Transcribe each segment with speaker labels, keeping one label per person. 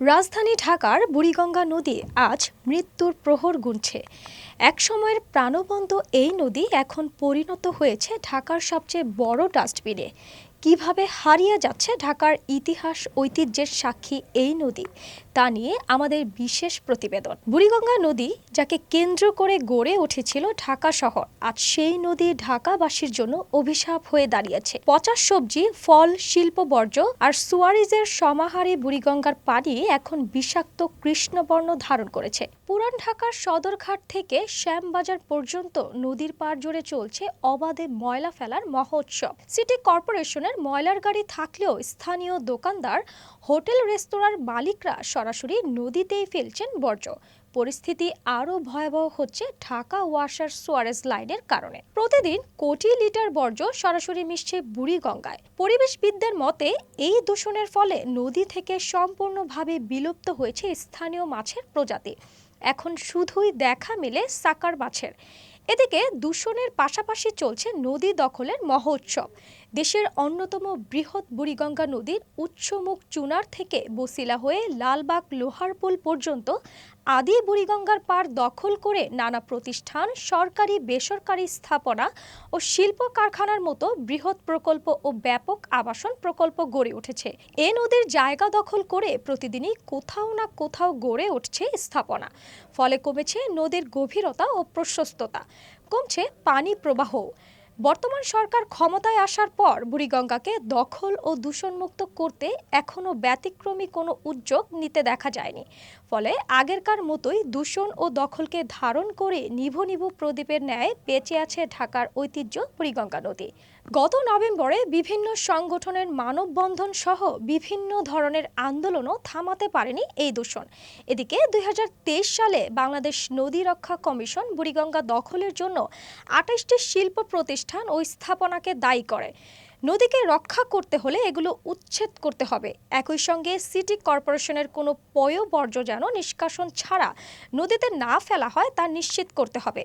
Speaker 1: রাজধানী ঢাকার বুড়িগঙ্গা নদী আজ মৃত্যুর প্রহর গুনছে। একসময়ের প্রাণবন্ত এই নদী এখন পরিণত হয়েছে ঢাকার সবচেয়ে বড় ডাস্টবিনে। কীভাবে হারিয়ে যাচ্ছে ঢাকার ইতিহাস ঐতিহ্যের সাক্ষী এই নদী, তা নিয়ে আমাদের বিশেষ প্রতিবেদন। বুড়িগঙ্গা নদী, যাকে কেন্দ্র করে গড়ে উঠেছিল ঢাকা শহর, আজ সেই নদী ঢাকাবাসীর জন্য অভিশাপ হয়ে দাঁড়িয়েছে। পচা সবজি, ফল, শিল্প বর্জ্য আর সুয়ারিজের সমাহারে বুড়িগঙ্গার পানি এখন বিষাক্ত কৃষ্ণবর্ণ ধারণ করেছে। পুরান ঢাকার সদরঘাট থেকে শ্যামবাজার পর্যন্ত নদীর পার জুড়ে চলছে অবাধে ময়লা ফেলার মহোৎসব। সিটি কর্পোরেশনের ময়লার গাড়ি থাকলেও স্থানীয় দোকানদার, হোটেল রেস্তোরাঁর মালিকরা সরাসরি নদীতেই ফেলছেন বর্জ্য। পরিস্থিতি আরও ভয়াবহ হচ্ছে ঢাকা ওয়াসার সোয়ারেজ লাইনের কারণে। প্রতিদিন কোটি লিটার বর্জ্য সরাসরি মিশছে বুড়িগঙ্গায়। পরিবেশবিদদের মতে, এই দূষণের ফলে নদী থেকে সম্পূর্ণভাবে বিলুপ্ত হয়েছে স্থানীয় মাছের প্রজাতি। এখন শুধুই দেখা মেলে সাকার মাছের। এদিকে দূষণের পাশাপাশি চলছে নদী দখলের মহোৎসব। দেশের অন্যতম বৃহৎ বুড়িগঙ্গা নদীর উৎসমুখ চুনার থেকে বসিলা হয়ে লালবাগ লোহারপুল পর্যন্ত আদি বুড়িগঙ্গার পার দখল করে নানা প্রতিষ্ঠান, সরকারি, বেসরকারি স্থাপনা ও শিল্প কারখানার মতো বৃহৎ প্রকল্প ও ব্যাপক আবাসন প্রকল্প গড়ে উঠেছে। এ নদীর জায়গা দখল করে প্রতিদিনই কোথাও না কোথাও গড়ে উঠছে স্থাপনা। ফলে কমেছে নদীর গভীরতা ও প্রশস্ততা। কমছে পানি প্রবাহ। বর্তমান সরকার ক্ষমতায় আসার পর বুড়িগঙ্গাকে দখল ও দূষণমুক্ত করতে এখনও ব্যতিক্রমী কোনো উদ্যোগ নিতে দেখা যায়নি। ফলে আগেরকার মতোই দূষণ ও দখলকে ধারণ করে নিভু নিভু প্রদীপের ন্যায় বেঁচে আছে ঢাকার ঐতিহ্য বুড়িগঙ্গা নদী। গত নভেম্বরে বিভিন্ন সংগঠনের মানববন্ধন সহ বিভিন্ন ধরনের আন্দোলনও থামাতে পারেনি এই দূষণ। এদিকে দুই হাজার তেইশ সালে বাংলাদেশ নদী রক্ষা কমিশন বুড়িগঙ্গা দখলের জন্য আঠাশটি শিল্প প্রতিষ্ঠান ও স্থাপনাকে দায়ী করে। নদীকে রক্ষা করতে হলে এগুলো উচ্ছেদ করতে হবে। একই সঙ্গে সিটি কর্পোরেশনের কোনো পয় বর্জ্য যেন নিষ্কাশন ছাড়া নদীতে না ফেলা হয় তা নিশ্চিত করতে হবে।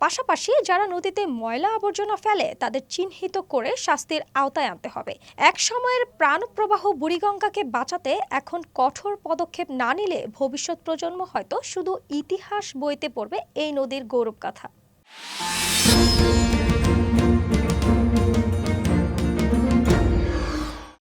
Speaker 1: পাশাপাশি যারা নদীতে ময়লা আবর্জনা ফেলে, তাদের চিহ্নিত করে শাস্তির আওতায় আনতে হবে। এক সময়ের প্রাণপ্রবাহ বুড়িগঙ্গাকে বাঁচাতে এখন কঠোর পদক্ষেপ না নিলে ভবিষ্যৎ প্রজন্ম হয়তো শুধু ইতিহাস বইতে পড়বে এই নদীর গৌরব গাথা